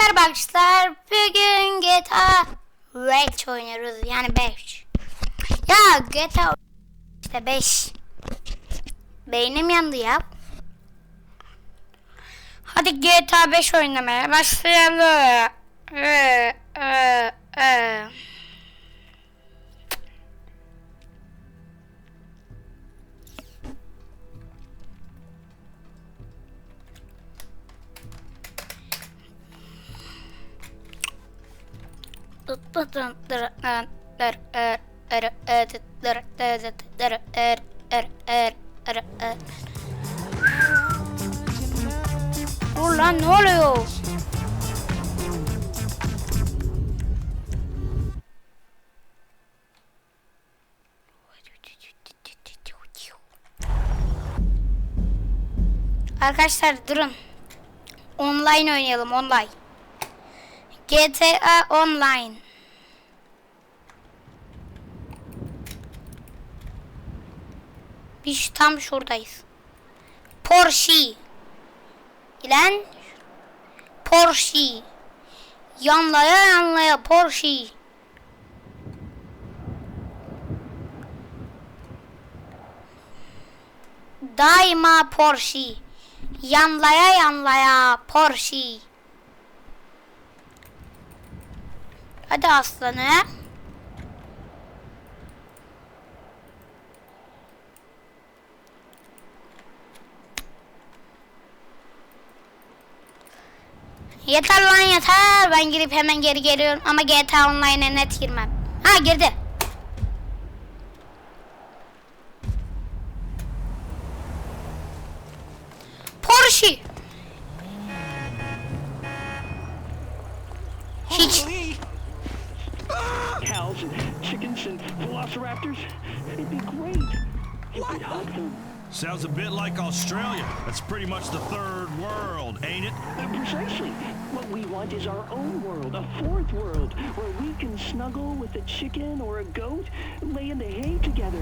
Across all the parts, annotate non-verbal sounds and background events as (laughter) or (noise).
merhaba arkadaşlar. Bugün GTA 5 oynuyoruz. Yani 5. Ya GTA işte 5. Beynim yandı ya. Hadi GTA 5 oynamaya başlayalım. Ee, ee, ee. Dur lan ne oluyor? Arkadaşlar durun. Online oynayalım online. GTA Online. Biz tam şuradayız. Porsche. İlen Porsche. Yanlaya yanlaya Porsche. Daima Porsche. Yanlaya yanlaya Porsche. Hadi aslanı. Yeter lan yeter. Ben girip hemen geri geliyorum. Ama GTA Online'e net girmem. Ha girdi. Porsche. Velociraptors. It'd be great. You could hug them. Sounds a bit like Australia. That's pretty much the third world, ain't it? Precisely. What we want is our own world, a fourth world, where we can snuggle with a chicken or a goat, lay in the hay together,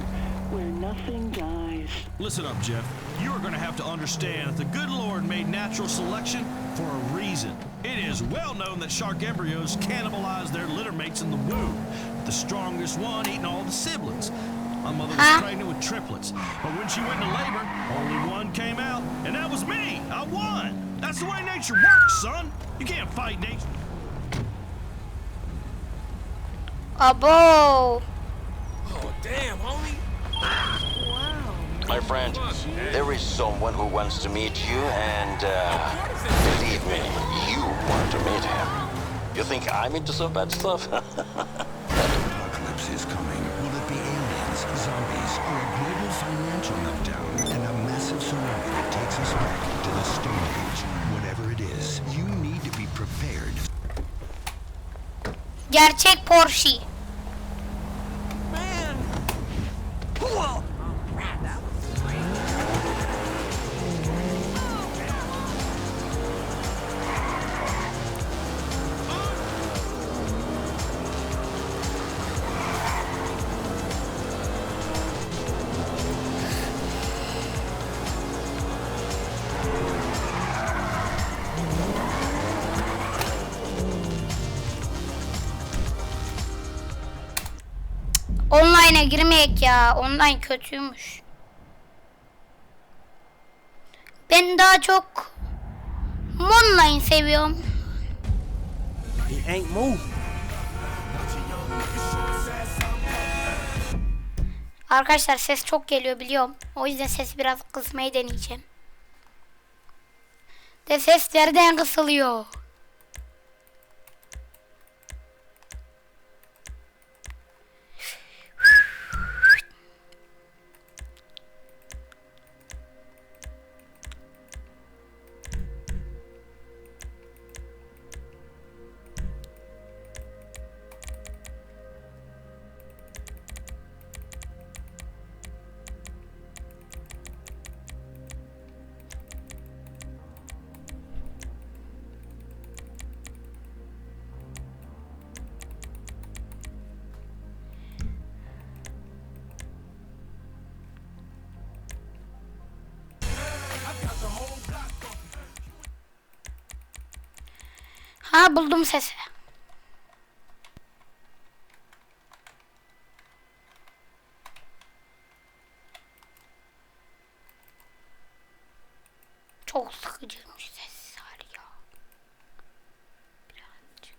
where nothing dies. Listen up, Jeff. You are going to have to understand that the good Lord made natural selection for a reason. It is well known that shark embryos cannibalize their litter mates in the womb, the strongest one eating all the siblings. My mother was Huh? pregnant with triplets, but when she went into labor, only one came out, and that was me. I won. That's the way nature works, son. You can't fight nature. Abo. Oh, damn, homie. Wow. My friend, there is someone who wants to meet you, and uh, believe me, you want to meet him. You think I'm into some bad stuff? (laughs) apocalypse is coming. Will it be aliens, zombies, or a global financial meltdown and a massive tsunami that takes us back to the Stone Age? Whatever it is, you need to be prepared. Gerçek Porsche. Online'a girmeyek ya. Online kötüymüş. Ben daha çok online seviyorum. Arkadaşlar ses çok geliyor biliyorum. O yüzden sesi biraz kısmayı deneyeceğim. De ses nereden kısılıyor? Ha buldum sesi. Çok sıkıcıymış sesler ya. Birazcık.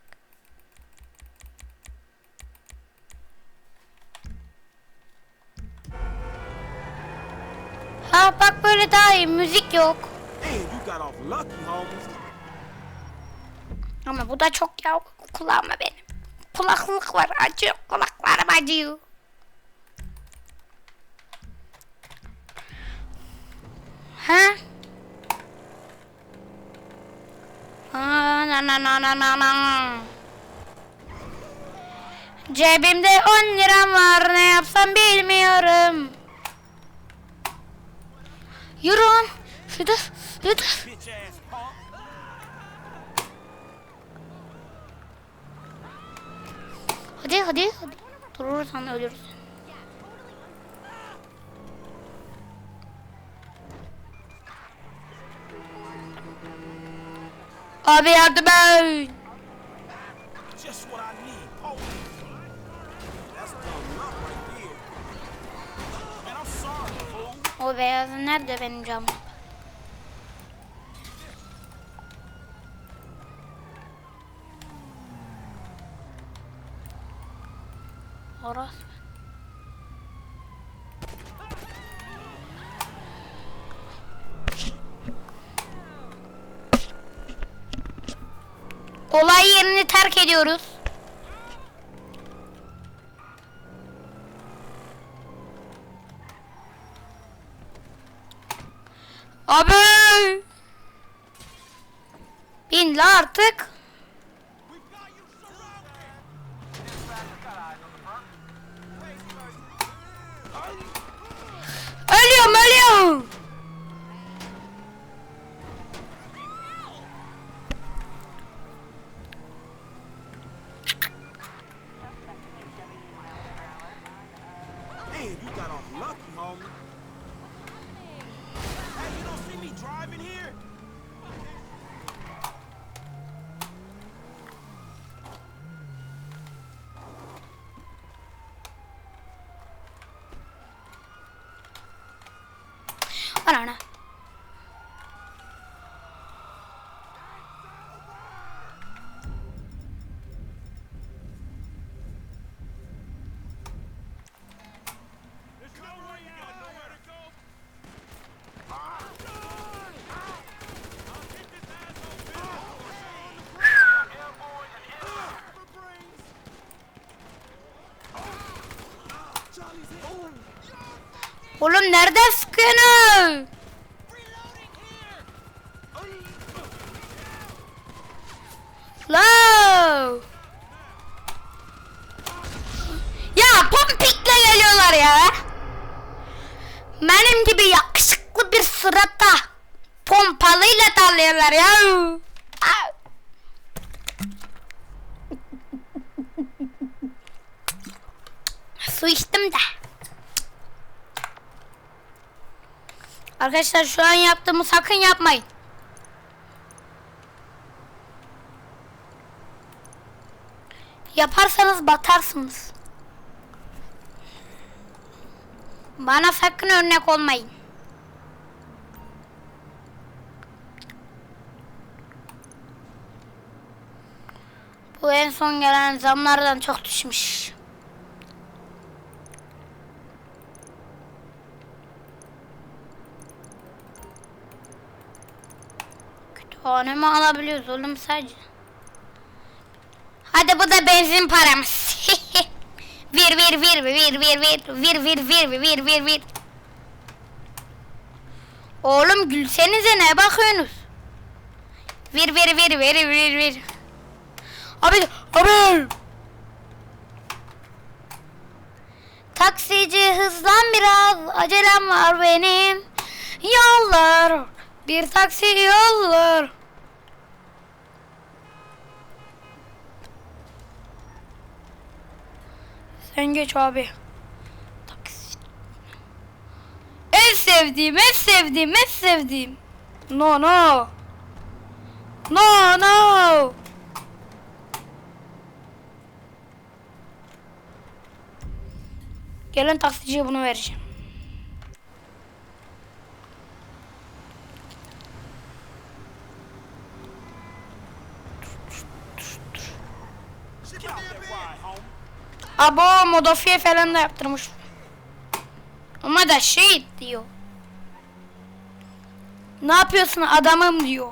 Ha bak böyle daha iyi. Müzik yok. Man, you got off lucky, homies. Ama bu da çok ya kulağıma benim. Kulaklık var acıyor. Kulaklarım acıyor. Ha? Aa, na na na na na na. Cebimde 10 liram var ne yapsam bilmiyorum. Yürü lan. Yürü. Hadi hadi. hadi. Durursan hani ölürüz. Abi yardım et. O beyazı nerede benim camım? Ediyoruz. Abi! Bin la artık. Ölüyorum ölüyorum. Man, you got off lucky, homie. Hey, you don't see me driving here? Ana ana. There's no way you got nowhere to go. Oğlum nerede sıkıyorsun? Low. Ya pompikle geliyorlar ya. Benim gibi yakışıklı bir sırata pompalıyla dalıyorlar ya. Su içtim de. Arkadaşlar şu an yaptığımı sakın yapmayın. Yaparsanız batarsınız. Bana sakın örnek olmayın. Bu en son gelen zamlardan çok düşmüş. Mi alabiliyoruz oğlum sadece? Hadi bu da benzin paramız. vir vir vir vir vir vir vir vir vir vir vir vir. Oğlum gülsenize ne bakıyorsunuz? Vir vir vir vir vir vir. Abi abi. Taksici hızlan biraz acelem var benim. Yollar bir taksi yollar. Sen geç abi. Taksit. En sevdiğim, en sevdiğim, en sevdiğim. No no. No no. Gelen taksiciye bunu vereceğim. Abo modifiye falan da yaptırmış. Ama da şey diyor. Ne yapıyorsun adamım diyor.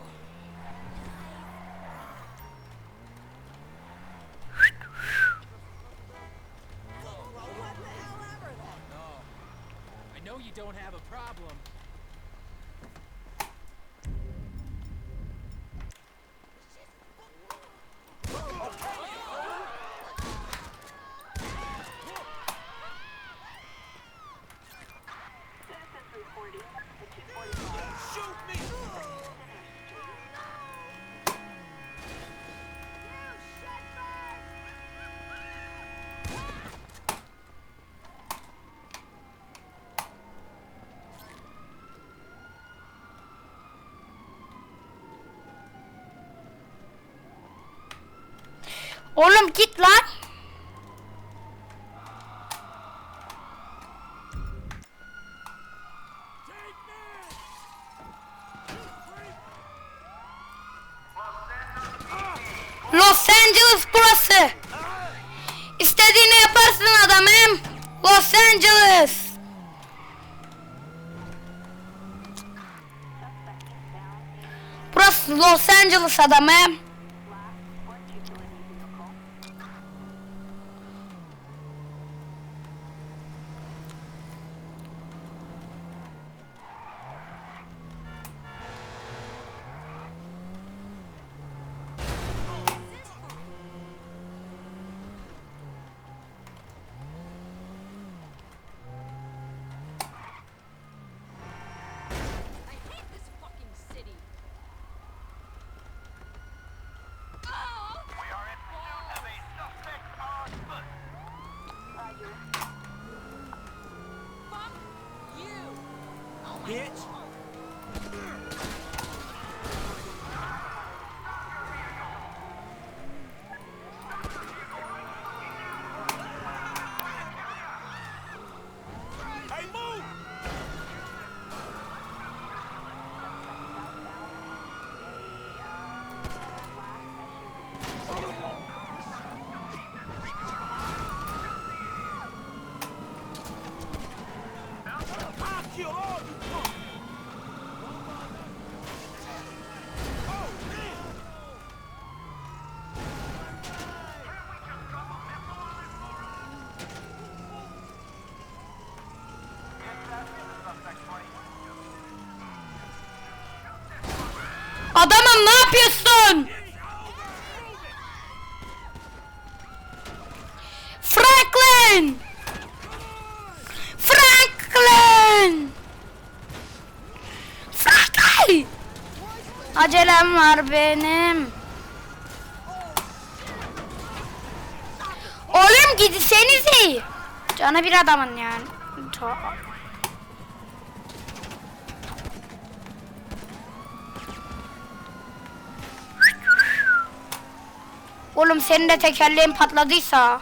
Oğlum git lan. Los Angeles burası. İstediğini yaparsın adamım. Los Angeles. Burası Los Angeles adamım. Adamım ne yapıyorsun? Franklin! Franklin! Franklin! Acelem var benim. Oğlum gitsenize. Canı bir adamın yani. Ta- Oğlum senin de tekerleğin patladıysa.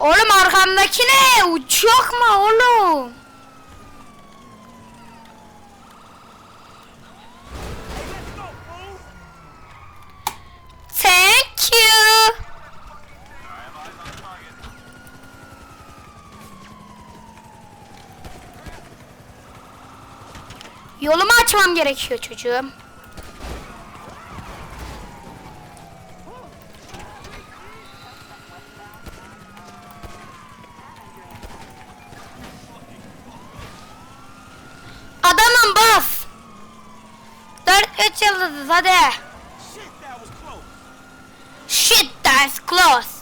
Oğlum arkamdaki ne? Uçak mı oğlum? Thank you. Yolumu açmam gerekiyor çocuğum. Bas. Dört üç yıldız hadi. Shit, that's close.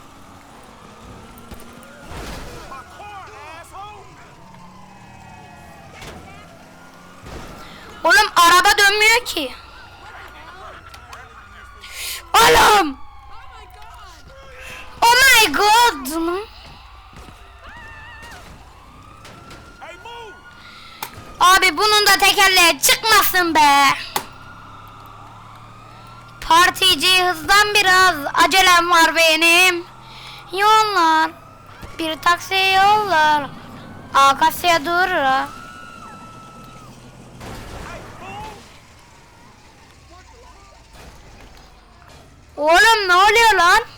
Oğlum araba dönmüyor ki. Tekerleği çıkmasın be. Partici hızdan biraz acelem var benim. Yollar. Bir taksi yollar. Akasya durur. Oğlum ne oluyor lan?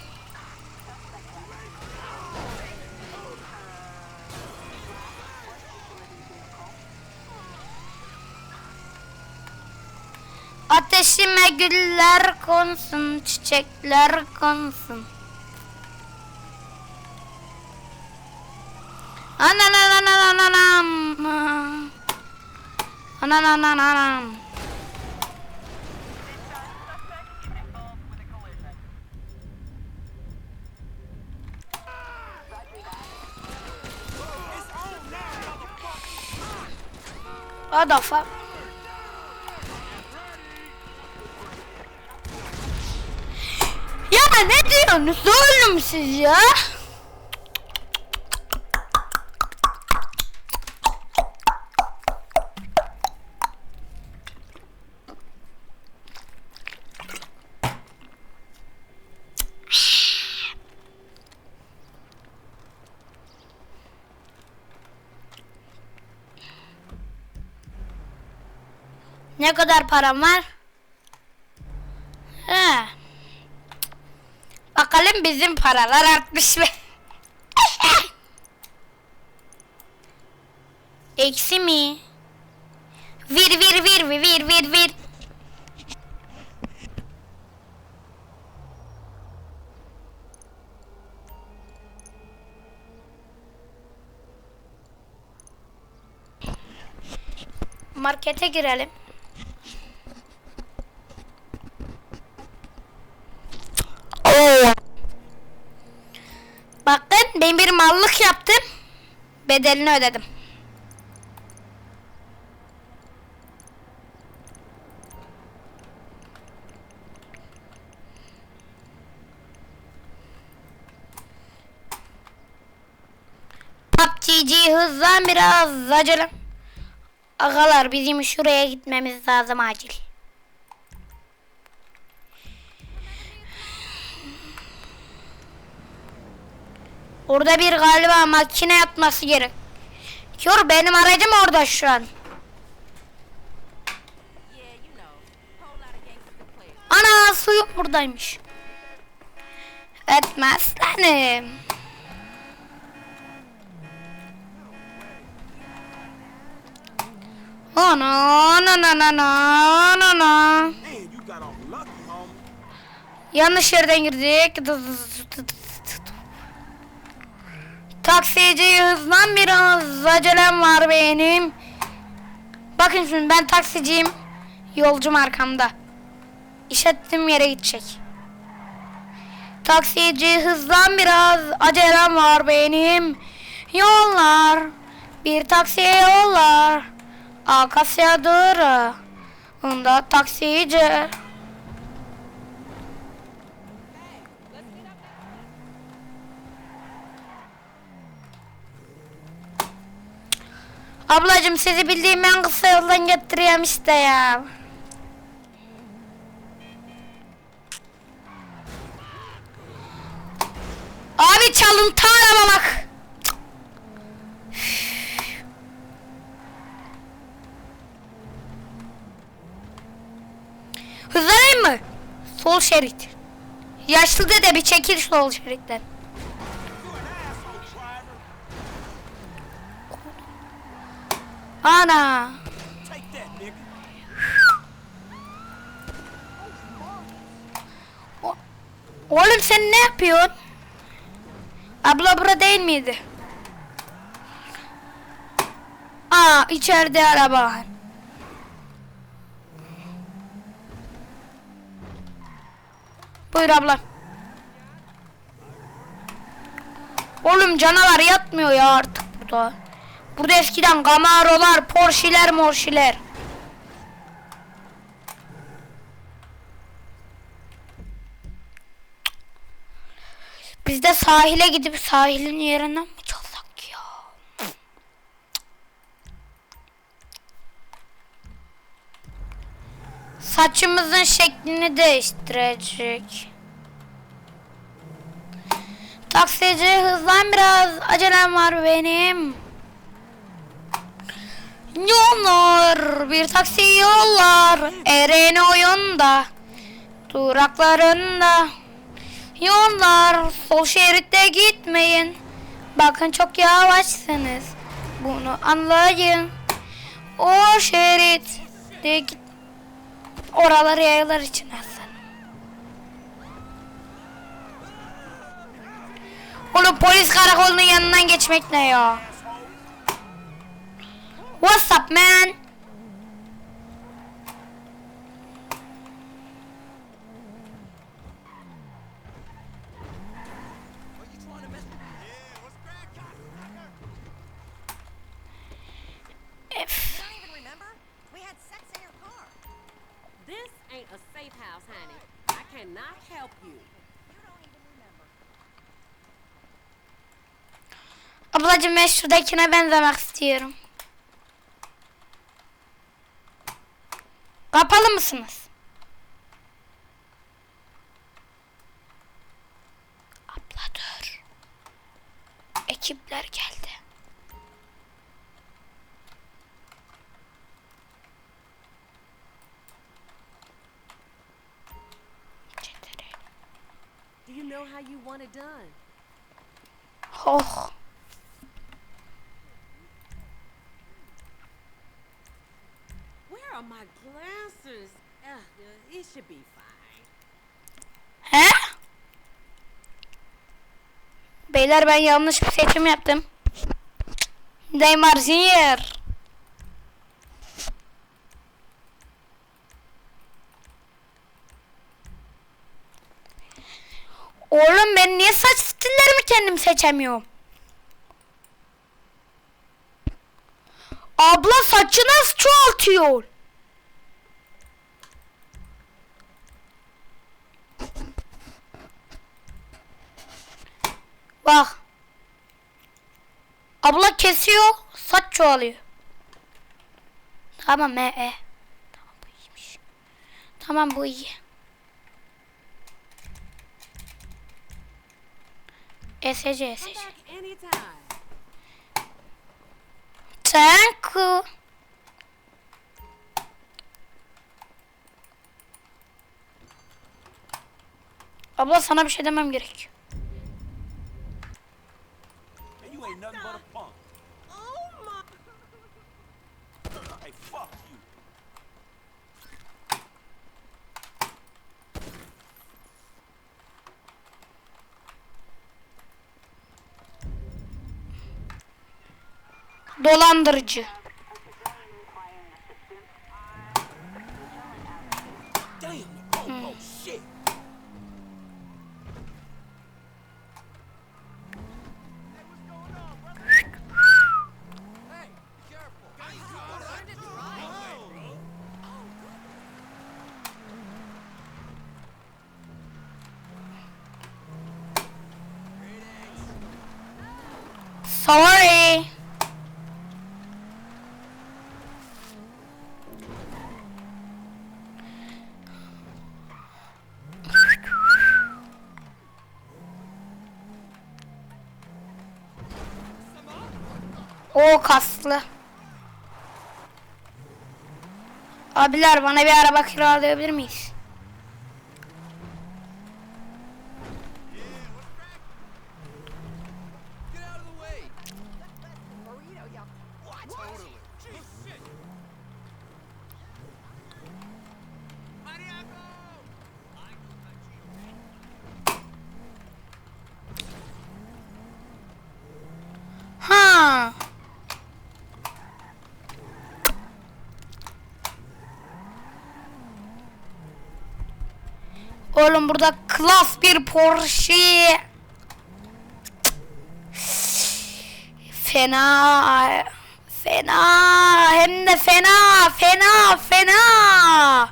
Ateşime güller konsun, çiçekler konsun. Ananananananam. Anananananam. What the fuck? Ya ne diyorsunuz oğlum siz ya? Ne kadar param var? He. Bizim paralar artmış mı? (laughs) Eksi mi? Vir vir vir vir vir vir vir. Markete girelim. Bakın ben bir mallık yaptım. Bedelini ödedim. PUBG'ci hızlan biraz acele. Agalar bizim şuraya gitmemiz lazım acil. Orada bir galiba makine yatması gerek. Yor benim aracım orada şu an. Ana su yok buradaymış. Etmez lanım. Ana. Man, you got off lucky, homie. Yanlış yerden girdik. Taksici hızlan biraz acelem var benim. Bakın şimdi ben taksiciyim. Yolcum arkamda. İşlettiğim yere gidecek. Taksici hızlan biraz acelem var benim. Yollar bir taksiye yollar. Akasyadır. Onda taksici. Ablacım sizi bildiğim en kısa yoldan getiriyorum işte ya. Abi çalıntı araba bak. Hızlanayım mı? Sol şerit. Yaşlı dede bir çekil sol şeritten. Ana. Nigga. Oğlum sen ne yapıyorsun? Abla bura değil miydi? Aa içeride araba var. Buyur abla. Oğlum canavar yatmıyor ya artık burada. Burada eskiden Camaro'lar, Porsche'ler, Morsche'ler. Biz de sahile gidip sahilin yerinden mi çalsak ya? Saçımızın şeklini değiştirecek. Taksici hızlan biraz. Acelem var benim. Yollar bir taksi yollar Eren oyunda Duraklarında. Yollar sol şeritte gitmeyin. Bakın çok yavaşsınız. Bunu anlayın. O şerit de git Oraları yaylar için aslında Oğlum polis karakolunun yanından geçmek ne ya? What's up man? F. don't even remember? We had sex in your car. This ain't a safe house, honey. I cannot help you. You don't even remember. Ablacım ben şuradakine benzemek istiyorum. Kapalı mısınız? Abla dur. Ekipler geldi. You know how you want it done? Oh. He? Beyler ben yanlış bir seçim yaptım. Neymar Junior. Oğlum ben niye saç stillerimi kendim seçemiyorum? Abla saçı nasıl çoğaltıyor? Bak. Abla kesiyor, saç çoğalıyor. Tamam e, e. Tamam bu iyiymiş. Tamam bu iyi. Back anytime. Thank you. Abla sana bir şey demem gerek. And you ain't nothing but a punk. Oh my! Hey, fuck you. Dolandırıcı. Sorry. O kaslı. Abiler bana bir araba kiralayabilir miyiz? Oğlum burada klas bir Porsche. Fena. Fena. Hem de fena. Fena. Fena.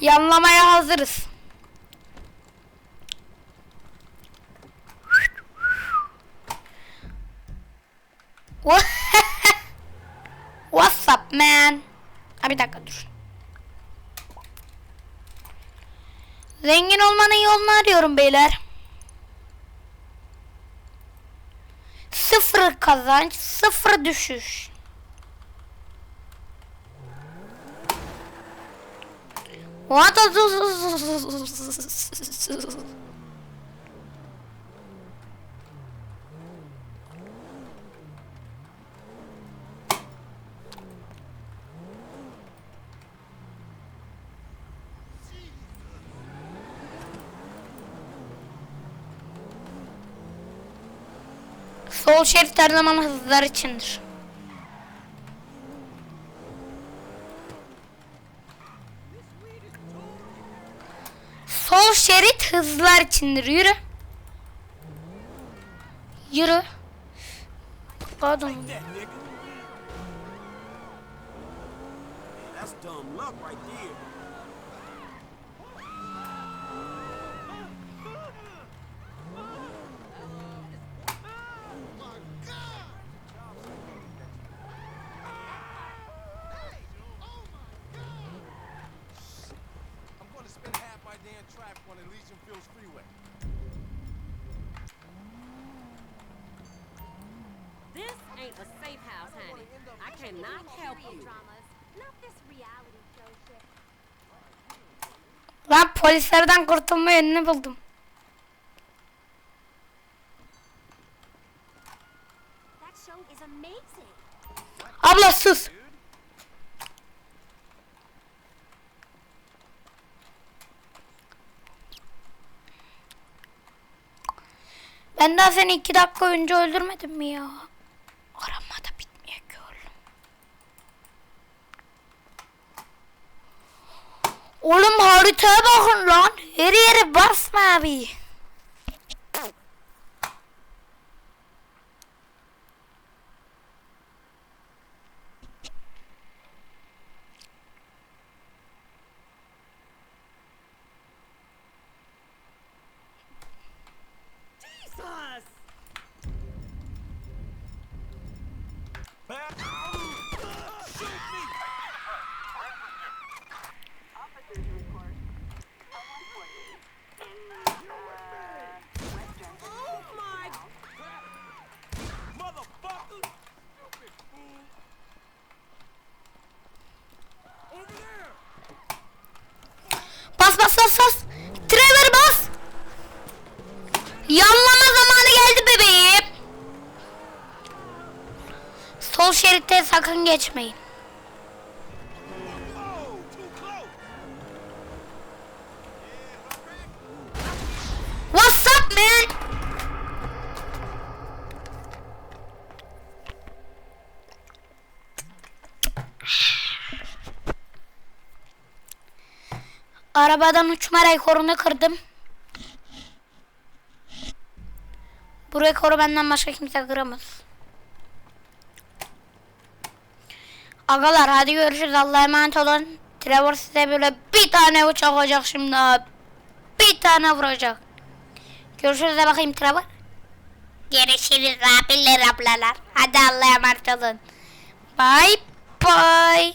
Yanlamaya hazırız. (laughs) What's up man? Ha bir dakika yolunu arıyorum beyler. Sıfır kazanç, sıfır düşüş. What Sol şerit her zaman hızlılar içindir. Sol şerit hızlılar içindir. Yürü. Yürü. Pardon. That's dumb luck right there. Traffic on the Fields Freeway. This ain't a safe house, honey. I cannot help you. dramas. Not this reality show shit. Lan polislerden kurtulma yönünü buldum. Daha seni iki dakika önce öldürmedim mi ya? Arama da bitmiyor ki oğlum. Oğlum haritaya bakın lan. Her yere basma abi. Jesus! Back. Shoot me. Oh my Motherfucker. Over there. Bas bas bas bas. Trevor bas. Yanlama zamanı geldi bebeğim. Sol şeritte sakın geçmeyin. What's up man? Arabadan uçma rekorunu kırdım. Bu rekoru benden başka kimse kıramaz. Agalar hadi görüşürüz. Allah'a emanet olun. Trevor size böyle bir tane uçak olacak şimdi. Bir tane vuracak. Görüşürüz de bakayım Trevor. Görüşürüz abiler ablalar. Hadi Allah'a emanet olun. Bye bye.